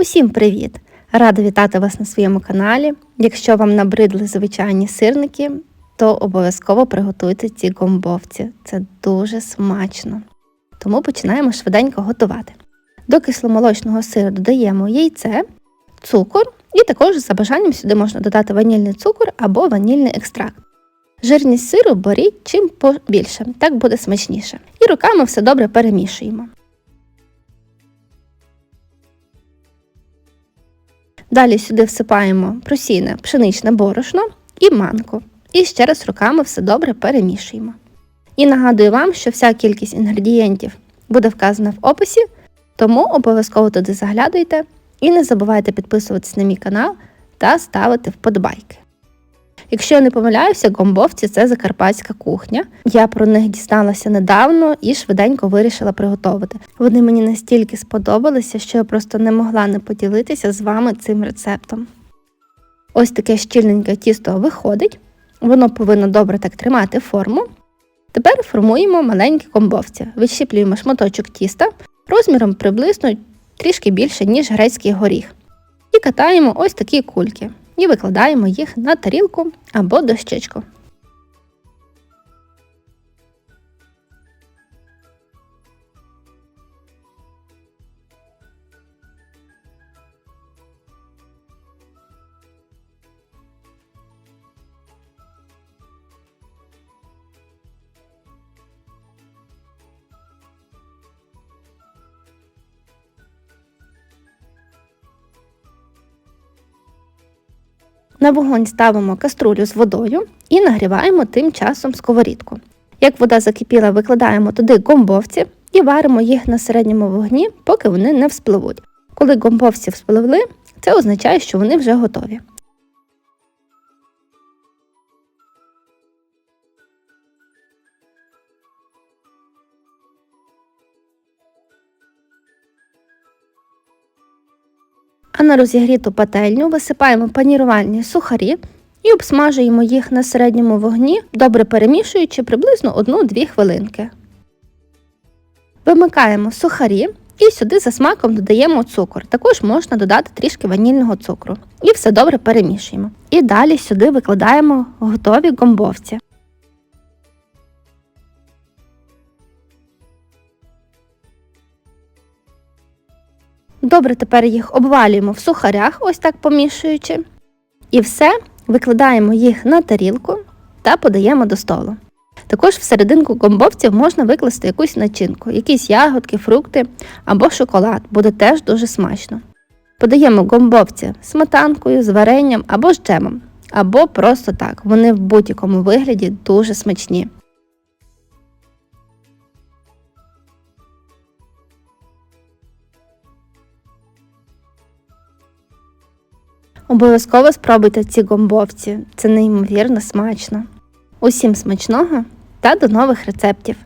Усім привіт! Рада вітати вас на своєму каналі. Якщо вам набридли звичайні сирники, то обов'язково приготуйте ці гомбовці. Це дуже смачно. Тому починаємо швиденько готувати. До кисломолочного сиру додаємо яйце, цукор і також за бажанням сюди можна додати ванільний цукор або ванільний екстракт. Жирність сиру беріть чим побільше, так буде смачніше. І руками все добре перемішуємо. Далі сюди всипаємо просійне пшеничне борошно і манку. І ще раз руками все добре перемішуємо. І нагадую вам, що вся кількість інгредієнтів буде вказана в описі, тому обов'язково туди заглядуйте і не забувайте підписуватись на мій канал та ставити вподобайки. Якщо я не помиляюся, гомбовці це закарпатська кухня. Я про них дізналася недавно і швиденько вирішила приготувати. Вони мені настільки сподобалися, що я просто не могла не поділитися з вами цим рецептом. Ось таке щільненьке тісто виходить, воно повинно добре так тримати форму. Тепер формуємо маленькі комбовці, відщіплюємо шматочок тіста розміром приблизно трішки більше, ніж грецький горіх. І катаємо ось такі кульки і викладаємо їх на тарілку або дощечку. На вогонь ставимо каструлю з водою і нагріваємо тим часом сковорідку. Як вода закипіла, викладаємо туди гомбовці і варимо їх на середньому вогні, поки вони не вспливуть. Коли гомбовці вспливли, це означає, що вони вже готові. А на розігріту пательню висипаємо панірувальні сухарі і обсмажуємо їх на середньому вогні, добре перемішуючи приблизно 1-2 хвилинки. Вимикаємо сухарі і сюди за смаком додаємо цукор. Також можна додати трішки ванільного цукру. І все добре перемішуємо. І далі сюди викладаємо готові гомбовці. Добре, тепер їх обвалюємо в сухарях, ось так помішуючи. І все, викладаємо їх на тарілку та подаємо до столу. Також всерединку гомбовців можна викласти якусь начинку, якісь ягодки, фрукти або шоколад, буде теж дуже смачно. Подаємо гомбовці сметанкою, з варенням або з джемом, або просто так. Вони в будь-якому вигляді дуже смачні. Обов'язково спробуйте ці гомбовці, це неймовірно смачно. Усім смачного та до нових рецептів!